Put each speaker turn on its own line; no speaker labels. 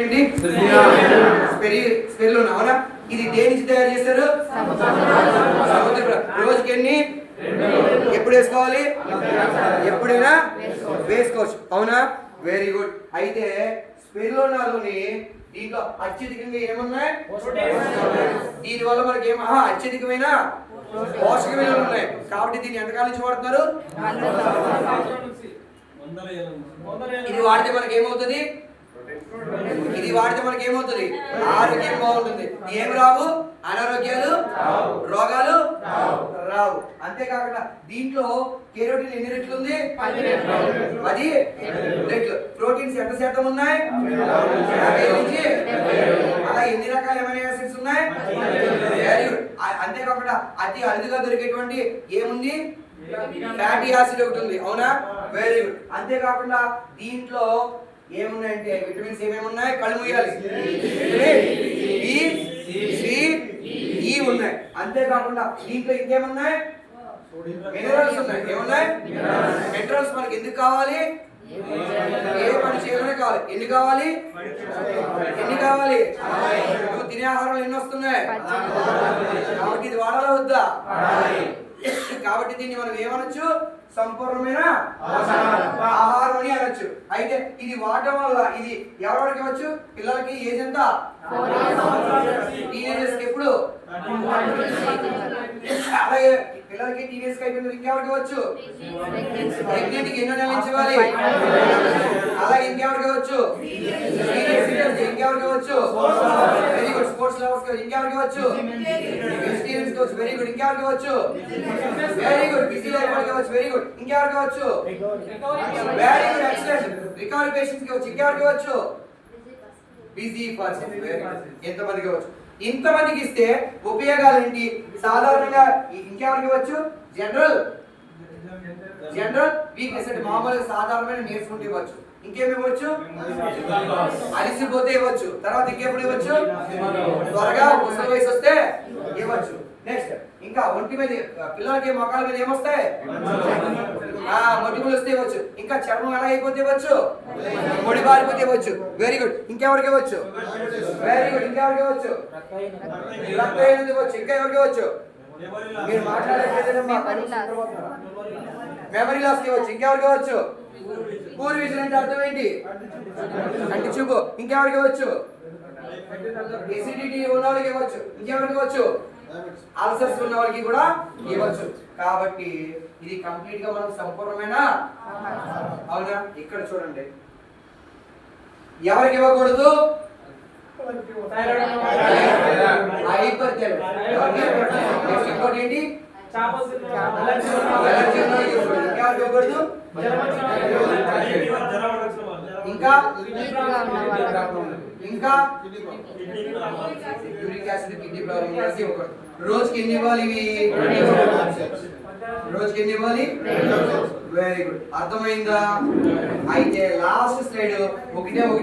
ఏంటి? స్పెరి స్పెరిలో అవునా? ఇది దేని నుంచి తయారు చేస్తారు? రోజుకి ఎన్ని? ఎప్పుడు వేసుకోవాలి? ఎప్పుడైనా వేసుకోవచ్చు. అవునా? వెరీ గుడ్ అయితే స్పెరిలోనాలోని దీంట్లో అత్యధికంగా ఏమున్నాయి? దీని వల్ల మనకి? ఏం ఆహా, అత్యధికమైన పోషక విలువలు ఉన్నాయి? కాబట్టి దీన్ని ఎంతకాలం నుంచి వాడుతున్నారు? ఇది వాడితే మనకి ఏమవుతుంది ఇది వాడితే మనకి ఏమవుతుంది ఆరోగ్యం బాగుంటుంది. ఏం రావు? అనారోగ్యాలు రోగాలు రావు. అంతేకాకుండా దీంట్లో కెరోటిన్ ఎన్ని రెట్లు. ఉంది పది రెట్లు. ప్రోటీన్స్ ఎంత శాతం ఉన్నాయి? అలా ఎన్ని రకాల ఎమైనో యాసిడ్స్ ఉన్నాయి? అంతేకాకుండా అతి అరుదుగా దొరికేటువంటి ఏముంది? ఫ్యాటీ యాసిడ్ ఒకటి ఉంది. అవునా? వెరీ గుడ్ అంతేకాకుండా దీంట్లో ఏమున్నాయంటే? విటమిన్స్ ఏమేమి ఉన్నాయి కళ్ళు మూయాలి. సి ఈ ఉన్నాయి. అంతేకాకుండా దీంట్లో ఇంకేమున్నాయి? మినరల్స్ ఉన్నాయి. ఏమున్నాయి? మినరల్స్. మనకి ఎందుకు కావాలి? ఏ పని చేయాలనే కావాలి. ఎన్ని కావాలి? ఎన్ని కావాలి? నువ్వు తినే ఆహారాలు ఎన్ని వస్తున్నాయి? కాబట్టి ఇది వాడాలా వద్దా? కాబట్టి దీన్ని మనం ఏమనొచ్చు? సంపూర్ణమైన ఆహారం అయితే ఇది వాడటం వల్ల ఇది ఎవరికి ఇవ్వచ్చు? పిల్లలకి ఏజ్ ఎంత? టీనేజర్స్ ఎప్పుడు? అలాగే పిల్లలకి టీనేజ్ అయిపోయిన ఇంకెవరికి ఇవ్వచ్చు? ప్రెగ్నెంట్కి ఎన్నో నెలలు నుంచి ఇవ్వాలి. అలాగే ఇంకెవరికి ఇవ్వచ్చు? ఇంకెవరికి ఇవ్వచ్చు? వెరీ గుడ్ ఇంకెవరికి ఇవ్వచ్చు? వెజిటేరియన్స్ వెరీ గుడ్ ఇంకెవరికి ఇవ్వచ్చు? వెరీ గుడ్ బిజీ లైఫ్ వాళ్ళకి ఇవ్వచ్చు. వెరీ గుడ్ ఇంకెవరికి ఇవ్వచ్చు? వెరీ గుడ్ ఎక్సలెంట్ రికవరీ పేషెంట్స్కి ఇవ్వచ్చు. ఇంకెవరికి ఇవ్వచ్చు? బిజీ పర్సన్ ఎంతమందికి ఇవ్వచ్చు? ఇంతమందికి ఇస్తే ఉపయోగాలు ఏంటి? సాధారణంగా ఇంకెవరికి ఇవ్వచ్చు? జనరల్ జనరల్ వీక్నెస్ అంటే మామూలుగా సాధారణమైన నేర్చుకుంటే ఇవ్వచ్చు. ఇంకేమి ఇవ్వచ్చు? అలిసిపోతే ఇవ్వచ్చు. తర్వాత ఇంకెప్పుడు ఇవ్వచ్చు? త్వరగా ముసలి వయసు వస్తే ఇవ్వచ్చు. నెక్స్ట్ ఇంకా ఒంటి మీద పిల్లలకి మొక్కల మీద ఏమొస్తాయి? ఆ వస్తే ఇవ్వచ్చు. ఇంకా చర్మం ఎలా అయిపోతే ఇవ్వచ్చు? పొడి బారిపోతే ఇవ్వచ్చు. వెరీ గుడ్ ఇంకెవరికి ఇవ్వచ్చు? వెరీ గుడ్ ఇంకెవరికి ఇవ్వచ్చు? రక్తహీనత ఇవ్వచ్చు. ఇంకా ఎవరికి ఇవ్వచ్చు? మీరు మెమరీ లాస్ ఇవ్వచ్చు ఇంకెవరికి ఇవ్వచ్చు పూర్ విజన్ అంటే అర్థం ఏంటి? కంటి చూపు. ఇంకెవరికి ఇవ్వచ్చు ఎసిడిటీ ఉన్న వాళ్ళకి ఇవ్వచ్చు. ఇంకెవరికి ఇవ్వచ్చు? అల్సర్స్ ఉన్న వాళ్ళకి కూడా ఇవ్వచ్చు. కాబట్టి ఇది కంప్లీట్గా మనం సంపూర్ణమైన? అవునా? ఇక్కడ చూడండి. ఎవరికి ఇవ్వకూడదు? ఇంకోటి ఏంటి? ఇంకా ఇంకా? యూరిక్ యాసిడ్ కిడ్నీ ప్రాబ్లం రోజుకి ఎన్ని ఇవ్వాలి ఇవి? రోజుకి ఎన్ని ఇవ్వాలి? వెరీ గుడ్ అర్థమైందా? అయితే లాస్ట్ స్లైడ్ ఒకటే ఒకటి.